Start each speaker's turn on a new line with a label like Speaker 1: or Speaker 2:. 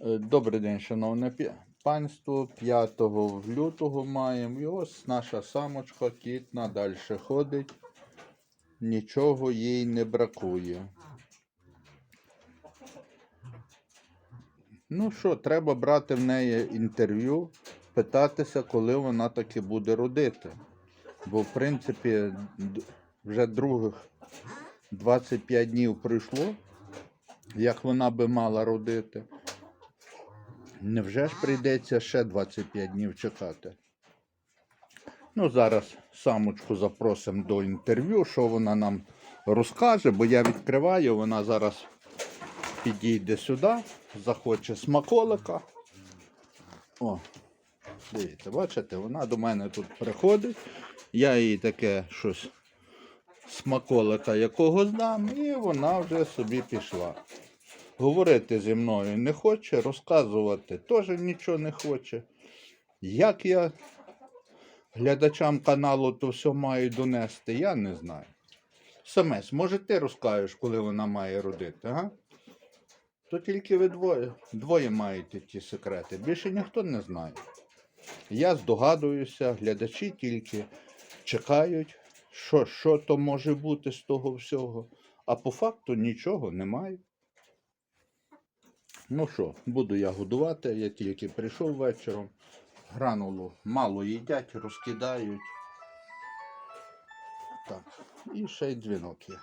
Speaker 1: Е, Добрий день, шановне панство. 5 лютого маємо. І ось наша самочка кітна далі ходить. Нічого їй не бракує. Ну що, треба брати в неї інтерв'ю, питатися, коли вона таки буде родити. Бо, в принципі, вже других 25 днів пройшло, як вона би мала родити. Невже ж прийдеться ще 25 днів чекати? Ну, зараз самочку запросимо до інтерв'ю, що вона нам розкаже, бо я відкриваю, вона зараз підійде сюди, захоче смаколика. О, дивіться, бачите, вона до мене тут приходить. Я їй таке щось смаколика якого дам, і вона вже собі пішла. Говорити зі мною не хоче, розказувати теж нічого не хоче. Як я глядачам каналу то все маю донести, я не знаю. Самець, може ти розкажеш, коли вона має родити, а? То тільки ви двоє. Двоє маєте ті секрети. Більше ніхто не знає. Я здогадуюся, глядачі тільки чекають, що, що то може бути з того всього. А по факту нічого немає. Ну що, буду я годувати, я тільки прийшов вечором. Гранулу мало їдять, розкидають. Так, і ще й дзвінок є.